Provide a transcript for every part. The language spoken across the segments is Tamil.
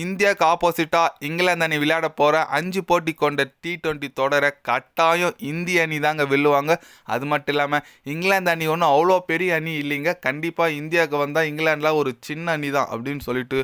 இந்தியாவுக்கு ஆப்போசிட்டாக இங்கிலாந்து அணி விளையாட போகிற அஞ்சு போட்டி கொண்ட டி டுவெண்ட்டி தொடரை கட்டாயம் இந்திய அணி தாங்க வெல்லுவாங்க. அது மட்டும் இல்லாமல் இங்கிலாந்து அணி ஒன்றும் அவ்வளோ பெரிய அணி இல்லைங்க. கண்டிப்பாக இந்தியாவுக்கு வந்தால் இங்கிலாண்டில் ஒரு சின்ன அணி தான் அப்படின்னு சொல்லிட்டு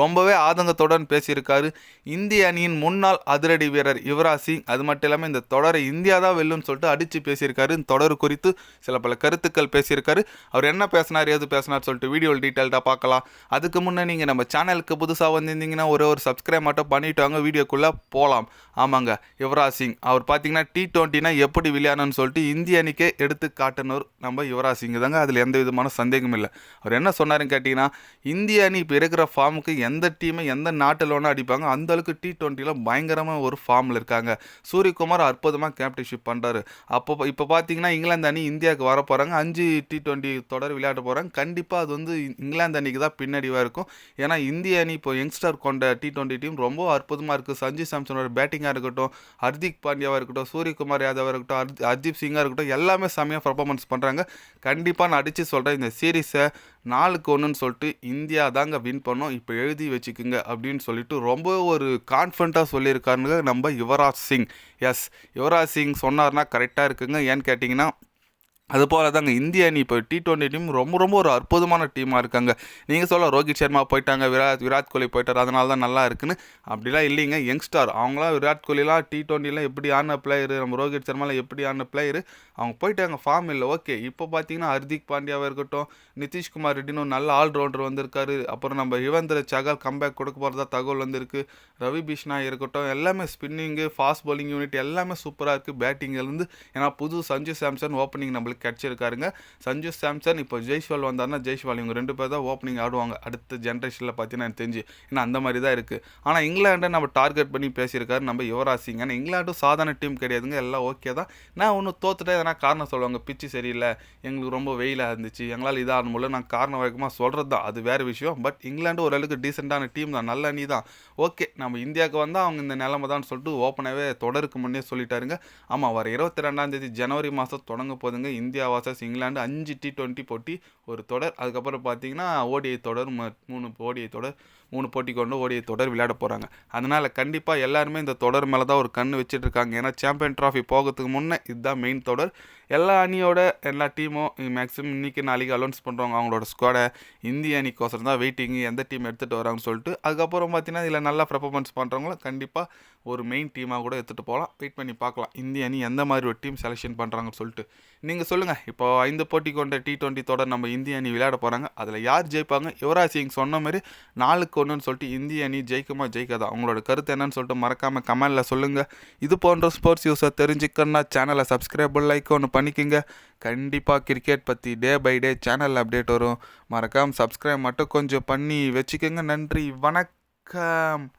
ரொம்பவே ஆதங்கத்துடன் பேசியிருக்காரு. இந்திய அணியின் முன்னாள் அதிரடி வீரர் யுவராஜ் சிங். அது மட்டும் இல்லாமல் இந்த தொடரை இந்தியா தான் வெல்லும்னு சொல்லிட்டு அடித்து பேசியிருக்காரு. இந்த தொடர் குறித்து சில பல கருத்துக்கள் பேசியிருக்காரு. அவர் என்ன பேசினார் ஏது பேசினார் சொல்லிட்டு வீடியோவில் டீட்டெயில்டாக பார்க்கலாம். அதுக்கு முன்னே நீங்கள் நம்ம சேனலுக்கு புதுசாக வந்திருந்தீங்க பார்த்தீங்கன்னா ஒரே ஒரு சப்ஸ்கிரைப் மட்டும் பண்ணிட்டு வாங்க வீடியோக்குள்ளே போகலாம் ஆமாங்க யுவராஜ் சிங். அவர் பார்த்தீங்கன்னா டி டுவெண்ட்டினா எப்படி விளையாடணும்னு சொல்லிட்டு இந்திய அணிக்கே எடுத்து காட்டினவர் நம்ம யுவராஜ் சிங் தாங்க. அதில் எந்த விதமான சந்தேகமும் இல்லை. அவர் என்ன சொன்னாருன்னு கேட்டிங்கன்னா இந்திய அணி இப்போ இருக்கிற ஃபார்முக்கு எந்த டீமை எந்த நாட்டில் வேணால் அடிப்பாங்க. அந்த அளவுக்கு டி டுவெண்ட்டியில் பயங்கரமாக ஒரு ஃபார்மில் இருக்காங்க. சூரியகுமார் அற்புதமாக கேப்டன்ஷிப் பண்ணுறாரு அப்போ இப்போ பார்த்தீங்கன்னா இங்கிலாந்து அணி இந்தியாவுக்கு வர போகிறாங்க அஞ்சு டி டுவெண்ட்டி தொடர் விளையாட போகிறாங்க கண்டிப்பாக அது வந்து இங்கிலாந்து அணிக்கு தான் பின்னடிவாக இருக்கும். ஏன்னா இந்திய அணி இப்போ யங்ஸ்டர் கொண்ட டி டுவெண்ட்டி டீம் ரொம்ப அற்புதமாக இருக்குது சஞ்சு சாம்சனோட பேட்டிங்காக இருக்கட்டும் ஹர்திக் பாண்டியாவாக இருக்கட்டும் சூரியகுமார் யாதவாக இருக்கட்டும் ஹர் ஹர்தீப் சிங்காக இருக்கட்டும் எல்லாமே செம்மையாக பர்ஃபார்மன்ஸ் பண்ணுறாங்க கண்டிப்பாக நான் அடித்து சொல்கிறேன் இந்த சீரீஸை நாலுக்கு ஒன்றுன்னு சொல்லிட்டு இந்தியா தாங்க வின் பண்ணோம். இப்போ எழுதி வச்சுக்குங்க அப்படின்னு சொல்லிட்டு ரொம்ப ஒரு கான்ஃபிடண்ட்டாக சொல்லியிருக்காருங்க நம்ம யுவராஜ் சிங். எஸ் யுவராஜ் சிங் சொன்னார்னா கரெக்டாக இருக்குங்க. ஏன்னு கேட்டிங்கன்னா அது போல தாங்க இந்திய அணி இப்போ டி டுவெண்ட்டி டீம் ரொம்ப ரொம்ப ஒரு அற்புதமான டீமாக இருக்காங்க. நீங்கள் சொல்ல ரோஹித் சர்மா போயிட்டாங்க விராட் விராட் கோலி போயிட்டார் அதனால தான் நல்லா இருக்குன்னு. அப்படிலாம் இல்லைங்க யங்ஸ்டார். அவங்களாம் விராட் கோலிலாம் டி டுவெண்ட்டிலாம் எப்படி ஆன பிளேயரு நம்ம ரோஹித் சர்மாலாம் எப்படி ஆன பிளேயரு அவங்க போயிட்டாங்க ஃபார்ம் இல்லை ஓகே இப்போ பார்த்தீங்கன்னா ஹர்திக் பாண்டியாவாக இருக்கட்டும் நிதிஷ்குமார் ரெட்டின்னு ஒரு நல்ல ஆல்ரவுண்டர் வந்திருக்காரு. அப்புறம் நம்ம யுவந்திர சகால் கம்பேக் கொடுக்க போகிறதா தகவல் வந்திருக்கு. ரவி பிஷ்னா இருக்கட்டும் எல்லாமே ஸ்பின்னிங்கு ஃபாஸ்ட் bowling யூனிட் எல்லாமே சூப்பராக இருக்குது பேட்டிங்கிலேருந்து ஏன்னா புது சஞ்சு சாம்சன் ஓப்பனிங் நம்மளுக்கு கிடச்சிருக்காருங்க. சஞ்சு சாம்சன் இப்போ ஜெய்ஸ்வால் வந்தாருன்னா ஜெய்ஸ்வால் இவங்க ரெண்டு பேர் தான் ஓப்பனிங் ஆடுவாங்க. அடுத்த ஜென்ரேஷனில் பார்த்தீங்கன்னா எனக்கு தெரிஞ்சு. ஏன்னா அந்த மாதிரி தான் இருக்குது ஆனால் இங்கிலாண்டை நம்ம டார்கெட் பண்ணி பேசியிருக்காரு நம்ம யுவராஜ் சிங் ஆனால் இங்கிலாண்டும் சாதாரண டீம் கிடையாதுங்க. எல்லாம் ஓகே தான். நான் ஒன்று தோத்துட்டே எதனா காரணம் சொல்லுவாங்க. பிச்சு சரியில்லை. எங்களுக்கு ரொம்ப வெயிலாக இருந்துச்சு. எங்களால் இதாக முடியல நான் காரணம் வழக்கமாக சொல்கிறது தான். அது வேறு விஷயம். பட் இங்கிலாந்து ஓரளவுக்கு டீசெண்டான டீம் தான். நல்ல அணி தான். ஓகே நம்ம இந்தியாவுக்கு வந்தால் அவங்க இந்த நிலமை தான் சொல்லிட்டு ஓப்பனாகவே தொடருக்கு முன்னே சொல்லிட்டாருங்க. ஆமாம் வர இருபத்தி ரெண்டாம் தேதி ஜனவரி மாதம் தொடங்க போதுங்க இந்தியா வாசஸ் இங்கிலாந்து அஞ்சு டி டுவெண்ட்டி போட்டி ஒரு தொடர். அதுக்கப்புறம் பார்த்தீங்கன்னா ஓடிஐ தொடர் ம- மூணு ஓடிஐ தொடர் மூணு போட்டி கொண்டு ஓடிஐ தொடர் விளையாட போகிறாங்க அதனால் கண்டிப்பாக எல்லாருமே இந்த தொடர் மேலே தான் ஒரு கண் வச்சுட்டு இருக்காங்க. ஏன்னா சாம்பியன் ட்ராஃபி போகிறதுக்கு முன்னே இதுதான் மெயின் தொடர். எல்லா அணியோட எல்லா டீமும் மேக்ஸிமம் இன்றைக்கி நாளைக்கு அலௌன்ஸ் பண்ணுறவங்க அவங்களோட ஸ்குவாடை இந்திய அணிக்கோசரம் தான் வெயிட்டிங் எந்த டீம் எடுத்துகிட்டு வராங்கன்னு சொல்லிட்டு அதுக்கப்புறம் பார்த்தீங்கன்னா இதில் நல்லா பர்ஃபார்மன்ஸ் பண்ணுறவங்களும் கண்டிப்பாக ஒரு மெயின் டீமாக கூட எடுத்துகிட்டு போகலாம். வெயிட் பண்ணி பார்க்கலாம். இந்திய அணி எந்த மாதிரி ஒரு டீம் செலெக்ஷன் பண்ணுறாங்கன்னு சொல்லிட்டு. நீங்கள் சொல்லுங்கள் இப்போ ஐந்து போட்டி கொண்ட டி டுவெண்ட்டி தொடர் நம்ம இந்திய அணி விளையாட போகிறாங்க அதில் யார் ஜெயிப்பாங்க? யுவராஜ் சிங் சொன்ன மாதிரி நாளுக்கு ஒன்றுன்னு சொல்லிட்டு இந்திய அணி ஜெயிக்குமா? ஜெயிக்காதா? அவங்களோட கருத்து என்னன்னு சொல்லிட்டு மறக்காமல் கமெண்டில் சொல்லுங்கள் இது போன்ற ஸ்போர்ட்ஸ் யூஸை தெரிஞ்சுக்கணும்னா சேனலை சப்ஸ்கிரைப் லைக் ஒன்று பண்ணிக்கோங்க. கண்டிப்பாக கிரிக்கெட் பற்றி day by day channel update வரும். மறக்காமல் சப்ஸ்கிரைப் மட்டும் கொஞ்சம் பண்ணி வச்சுக்கோங்க. நன்றி. வணக்கம்.